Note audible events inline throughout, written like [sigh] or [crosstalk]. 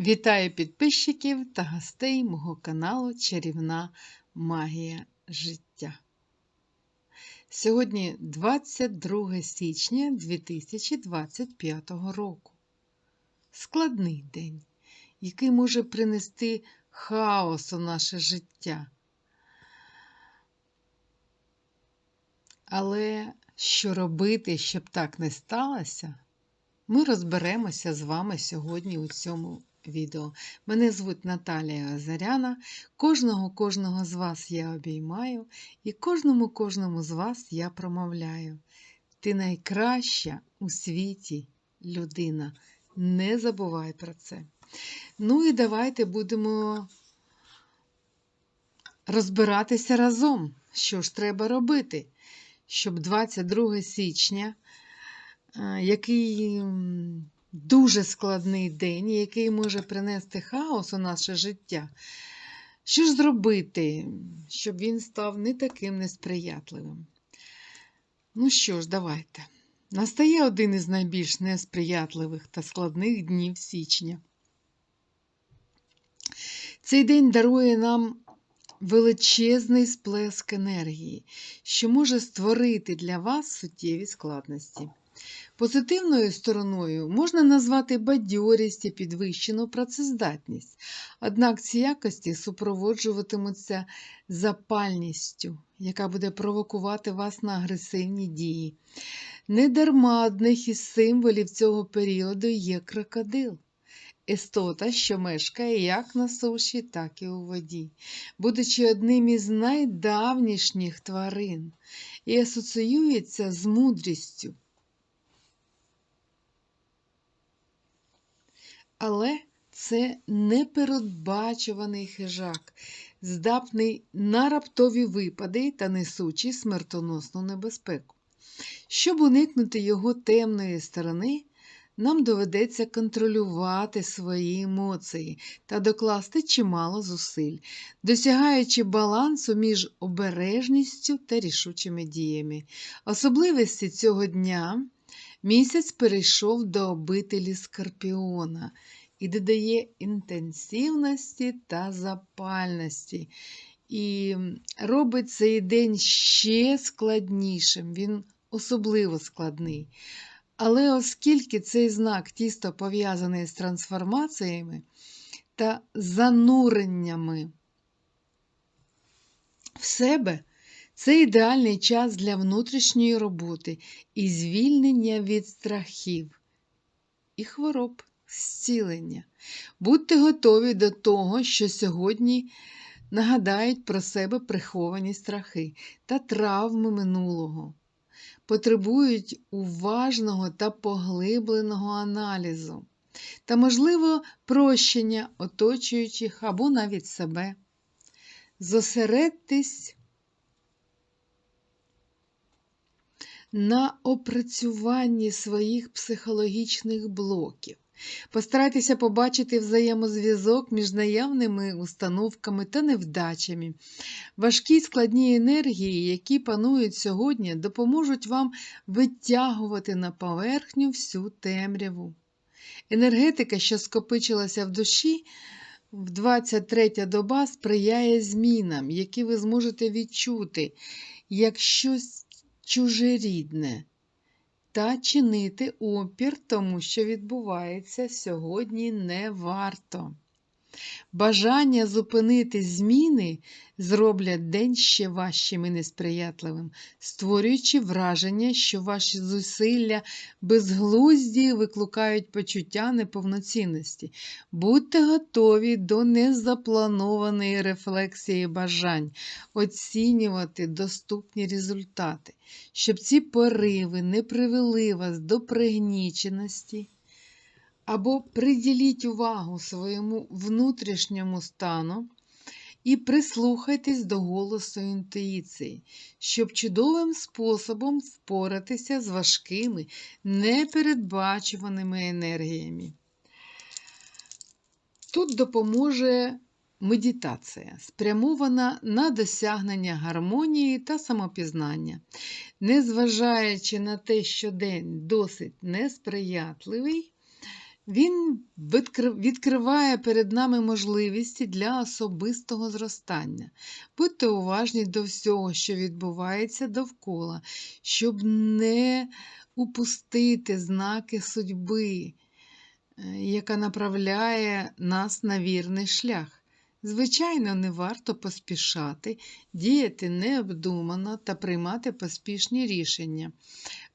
Вітаю підписчиків та гостей мого каналу Чарівна Магія життя. Сьогодні 22 січня 2025 року. Складний день, який може принести хаос у наше життя. Але що робити, щоб так не сталося, ми розберемося з вами сьогодні у цьому відео. Мене звуть Наталія Озаряна. Кожного кожного з вас я обіймаю, і кожному кожному з вас я промовляю. Ти найкраща у світі людина. Не забувай про це. Ну і давайте будемо розбиратися разом, що ж треба робити, щоб 22 січня, е, який дуже складний день, який може принести хаос у наше життя. Що ж зробити, щоб він став не таким несприятливим? Ну що ж, давайте. Настає один із найбільш несприятливих та складних днів січня. Цей день дарує нам величезний сплеск енергії, що може створити для вас суттєві складності. Позитивною стороною можна назвати бадьорість і підвищену працездатність, однак ці якості супроводжуватимуться запальністю, яка буде провокувати вас на агресивні дії. Недарма одних із символів цього періоду є крокодил. Істота, що мешкає як на суші, так і у воді, будучи одним із найдавнішніх тварин, і асоціюється з мудрістю. Але це непередбачуваний хижак, здатний на раптові випади та несучий смертоносну небезпеку. Щоб уникнути його темної сторони, нам доведеться контролювати свої емоції та докласти чимало зусиль, досягаючи балансу між обережністю та рішучими діями. Особливості цього дня місяць перейшов до обителі Скорпіона і додає інтенсивності та запальності. І робить цей день ще складнішим, він особливо складний. Але оскільки цей знак тісто пов'язаний з трансформаціями та зануреннями в себе, це ідеальний час для внутрішньої роботи і звільнення від страхів і хвороб, зцілення. Будьте готові до того, що сьогодні нагадають про себе приховані страхи та травми минулого потребують уважного та поглибленого аналізу та, можливо, прощення оточуючих або навіть себе. Зосередьтесь на опрацюванні своїх психологічних блоків. Постарайтеся побачити взаємозв'язок між наявними установками та невдачами. Важкі складні енергії, які панують сьогодні, допоможуть вам витягувати на поверхню всю темряву. Енергетика, що скопичилася в душі, в 23 доба сприяє змінам, які ви зможете відчути як щось чужерідне та чинити опір тому, що відбувається сьогодні, не варто. Бажання зупинити зміни зроблять день ще важчим і несприятливим, створюючи враження, що ваші зусилля безглузді викликають почуття неповноцінності. Будьте готові до незапланованої рефлексії бажань, оцінювати доступні результати, щоб ці пориви не привели вас до пригніченості або приділіть увагу своєму внутрішньому стану і прислухайтесь до голосу інтуїції, щоб чудовим способом впоратися з важкими, непередбачуваними енергіями. Тут допоможе медитація, спрямована на досягнення гармонії та самопізнання. Незважаючи на те, що день досить несприятливий, Він відкриває перед нами можливості для особистого зростання. Будьте уважні до всього, що відбувається довкола, щоб не упустити знаки судьби, е, яка направляє нас на вірний шлях. Звичайно, не варто поспішати, діяти необдумано та приймати поспішні рішення.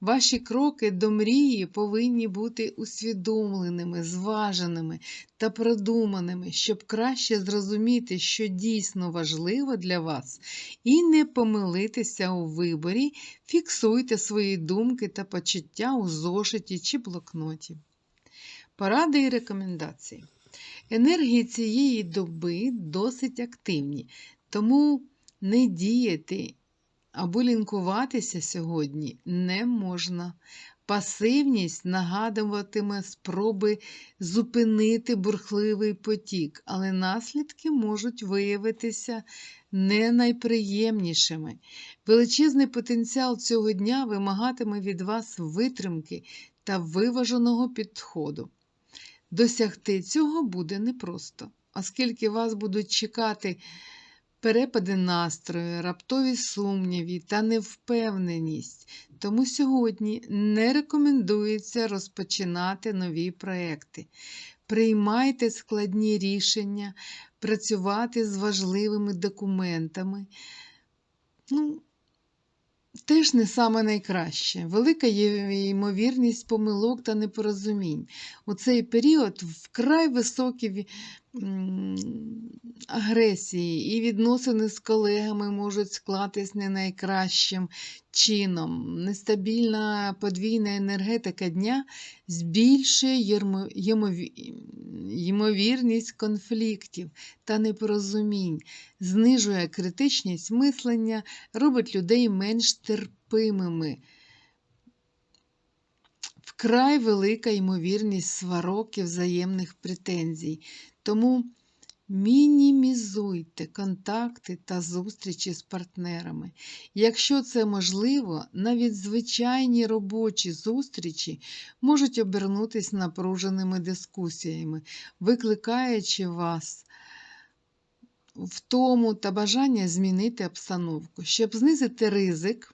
Ваші кроки до мрії повинні бути усвідомленими, зваженими та продуманими, щоб краще зрозуміти, що дійсно важливо для вас, і не помилитися у виборі, фіксуйте свої думки та почуття у зошиті чи блокноті. Поради і рекомендації. Енергії цієї доби досить активні, тому не діяти або лінкуватися сьогодні не можна. Пасивність нагадуватиме спроби зупинити бурхливий потік, але наслідки можуть виявитися не найприємнішими. Величезний потенціал цього дня вимагатиме від вас витримки та виваженого підходу. Досягти цього буде непросто, оскільки вас будуть чекати перепади настрою, раптові сумніві та невпевненість. Тому сьогодні не рекомендується розпочинати нові проекти. Приймайте складні рішення, працювати з важливими документами. Ну, Теж не саме найкраще. Велика є ймовірність помилок та непорозумінь. У цей період вкрай високі агресії і відносини з колегами можуть склатись не найкращим чином. Нестабільна подвійна енергетика дня збільшує ймовірність конфліктів та непорозумінь, знижує критичність мислення, робить людей менш терпимими. Вкрай велика ймовірність сварок і взаємних претензій. Тому мінімізуйте контакти та зустрічі з партнерами. Якщо це можливо, навіть звичайні робочі зустрічі можуть обернутися напруженими дискусіями, викликаючи вас втому та бажання змінити обстановку. Щоб знизити ризик,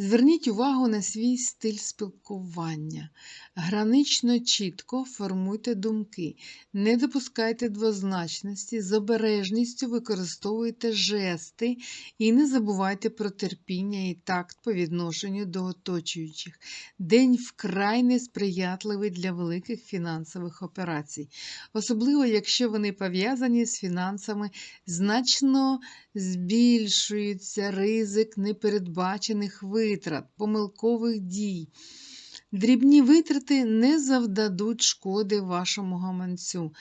Зверніть увагу на свій стиль спілкування. Гранично чітко формуйте думки, не допускайте двозначності, з обережністю використовуйте жести і не забувайте про терпіння і такт по відношенню до оточуючих. День вкрай несприятливий для великих фінансових операцій, особливо якщо вони пов'язані з фінансами, значно збільшується ризик непередбачених витрат, помилкових дій. Дрібні витрати не завдадуть шкоди вашому гаманцю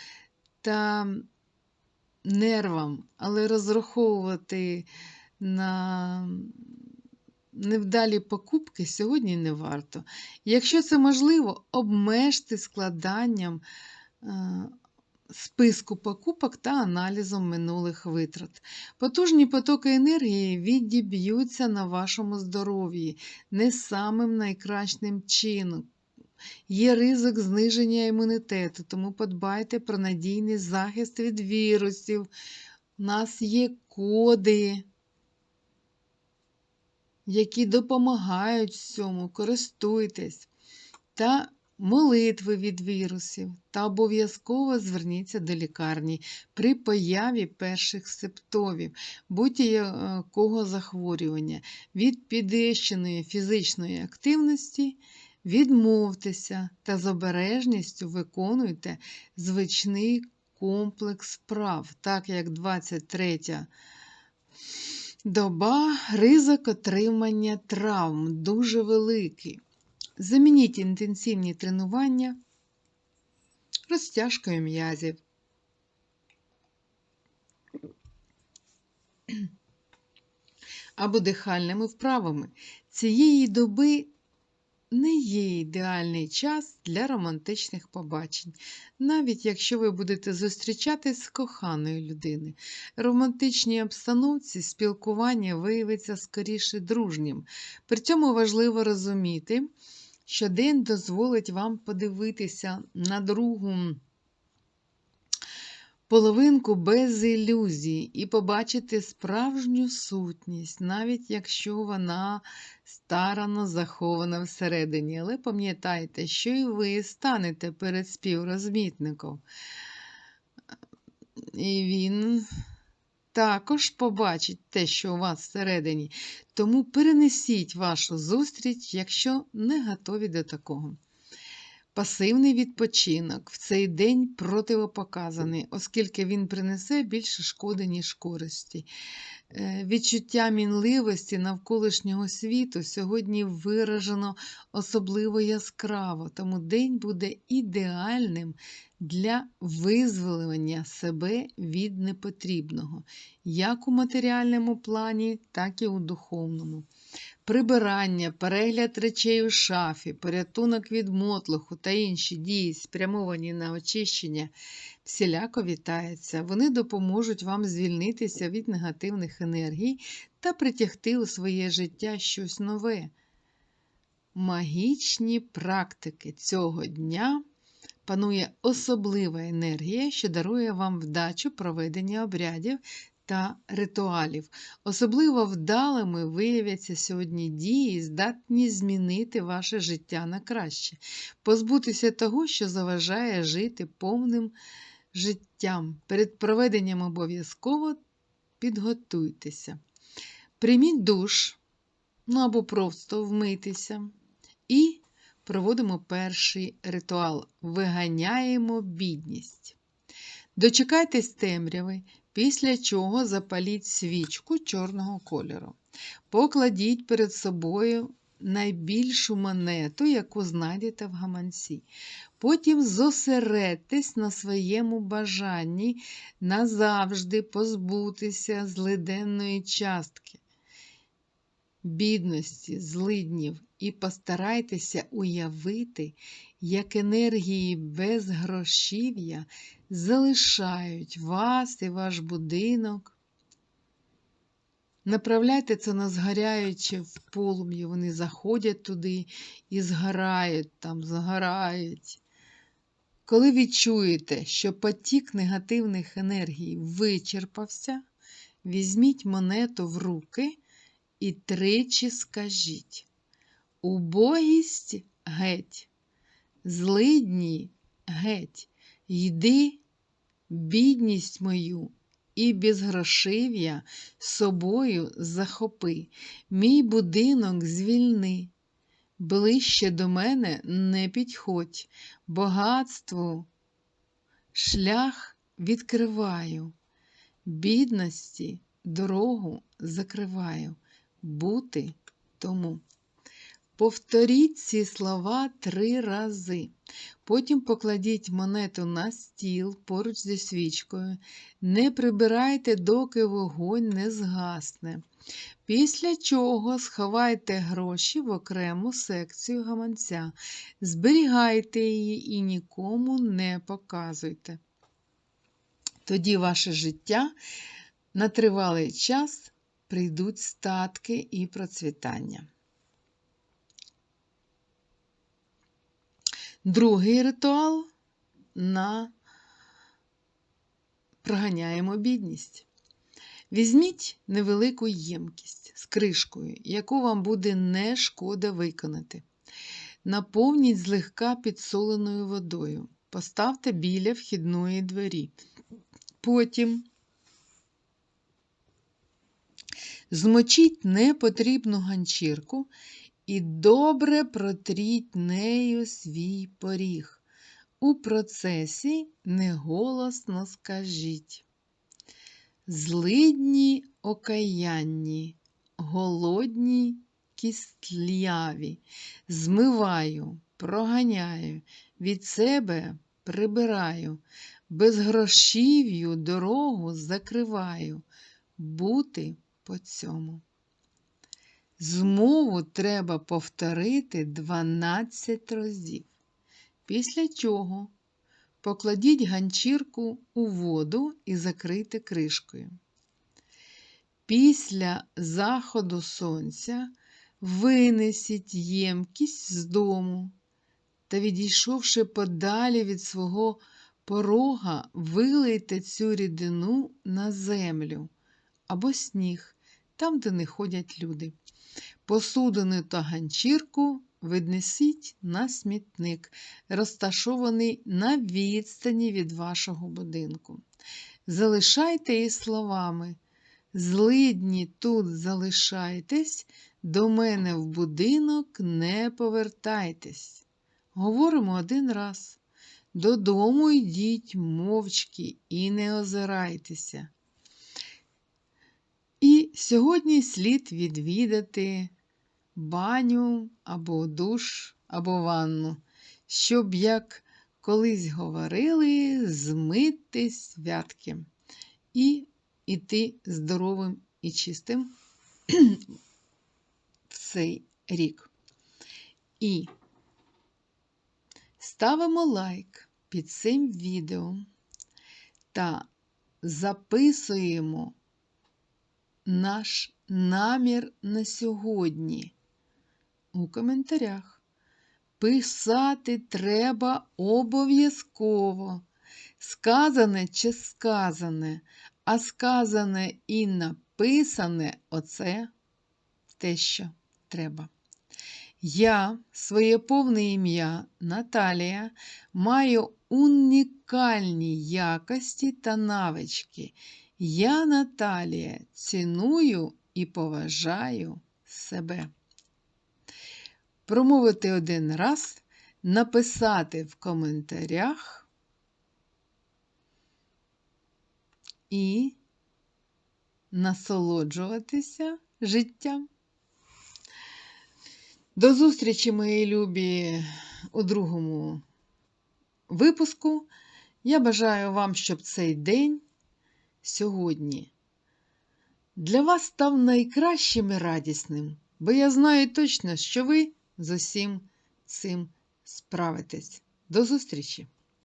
та нервам, але розраховувати на невдалі покупки сьогодні не варто. Якщо це можливо, обмежте складанням е, списку покупок та аналізом минулих витрат. Потужні потоки енергії відіб'ються на вашому здоров'ї не самим найкращим чином. Є ризик зниження імунітету, тому подбайте про надійний захист від вірусів. У нас є коди, які допомагають цьому, користуйтесь. Та молитви від вірусів та обов'язково зверніться до лікарні при появі перших симптомів будь-якого захворювання від підвищеної фізичної активності. Відмовтеся та з обережністю виконуйте звичний комплекс справ, так як 23 доба ризик отримання травм дуже великий. Замініть інтенсивні тренування розтяжкою м'язів. Або дихальними вправами. Цієї доби не є ідеальний час для романтичних побачень, навіть якщо ви будете зустрічатись з коханою людиною. Романтичній обстановці спілкування виявиться скоріше дружнім. При цьому важливо розуміти, що день дозволить вам подивитися на другу половинку без ілюзій і побачити справжню сутність, навіть якщо вона старано захована всередині. Але пам'ятайте, що і ви станете перед співрозмітником. І він також побачить те, що у вас всередині. Тому перенесіть вашу зустріч, якщо не готові до такого. Пасивний відпочинок в цей день противопоказаний, оскільки він принесе більше шкоди, ніж користі. Е, відчуття мінливості навколишнього світу сьогодні виражено особливо яскраво, тому день буде ідеальним для визволення себе від непотрібного, як у матеріальному плані, так і у духовному. Прибирання, перегляд речей у шафі, порятунок від мотлоху та інші дії, спрямовані на очищення, всіляко вітаються. Вони допоможуть вам звільнитися від негативних енергій та притягти у своє життя щось нове. Магічні практики цього дня панує особлива енергія, що дарує вам вдачу проведення обрядів та ритуалів. Особливо вдалими виявляться сьогодні дії, здатні змінити ваше життя на краще, позбутися того, що заважає жити повним життям. Перед проведенням обов'язково підготуйтеся. Прийміть душ, ну або просто вмитися. І проводимо перший ритуал. Виганяємо бідність. Дочекайтесь темряви, після чого запаліть свічку чорного кольору. Покладіть перед собою найбільшу монету, яку знайдете в гаманці. Потім зосередьтесь на своєму бажанні назавжди позбутися злиденної частки, бідності, злиднів і постарайтеся уявити, як енергії безгрошів'я залишають вас і ваш будинок. Направляйте це на згоряюче в полум'ї, вони заходять туди і згорають там, загорають. Коли відчуєте, що потік негативних енергій вичерпався, візьміть монету в руки і тричі скажіть: Убогість геть, злидні геть, йди, бідність мою і безгрошив'я собою захопи, мій будинок звільни. Ближче до мене не підходь, багатству, шлях відкриваю, бідності дорогу закриваю, бути тому. Повторіть ці слова три рази. Потім покладіть монету на стіл поруч зі свічкою. Не прибирайте, доки вогонь не згасне. Після чого сховайте гроші в окрему секцію гаманця. Зберігайте її і нікому не показуйте. Тоді ваше життя на тривалий час прийдуть статки і процвітання. Другий ритуал на проганяємо бідність. Візьміть невелику ємкість з кришкою, яку вам буде не шкода виконати. Наповніть злегка підсоленою водою. Поставте біля вхідної двері. Потім змочіть непотрібну ганчірку і добре протріть нею свій поріг. У процесі неголосно скажіть. Злидні окаянні, голодні кістляві, змиваю, проганяю, від себе прибираю, безгрошів'ю дорогу закриваю, бути по цьому. Змову треба повторити 12 разів. Після чого покладіть ганчірку у воду і закрийте кришкою. Після заходу сонця винесіть ємкість з дому та, відійшовши подалі від свого порога, вилийте цю рідину на землю або сніг, там, де не ходять люди. Посудину та ганчірку віднесіть на смітник, розташований на відстані від вашого будинку. Залишайте її словами. Злидні тут залишайтесь, до мене в будинок не повертайтесь. Говоримо один раз. Додому йдіть мовчки і не озирайтеся. Сьогодні слід відвідати баню або душ, або ванну, щоб, як колись говорили, змити святки і іти здоровим і чистим [clears throat] цей рік. І ставимо лайк під цим відео та записуємо наш намір на сьогодні у коментарях. Писати треба обов'язково. Сказане чи сказане, а сказане і написане оце те, що треба. Я, своє повне ім'я Наталія, маю унікальні якості та навички. Я, Наталія, ціную і поважаю себе. Промовити один раз, написати в коментарях і насолоджуватися життям. До зустрічі, мої любі, у другому випуску. Я бажаю вам, щоб цей день сьогодні для вас став найкращим і радісним, бо я знаю точно, що ви з усім цим справитесь. До зустрічі!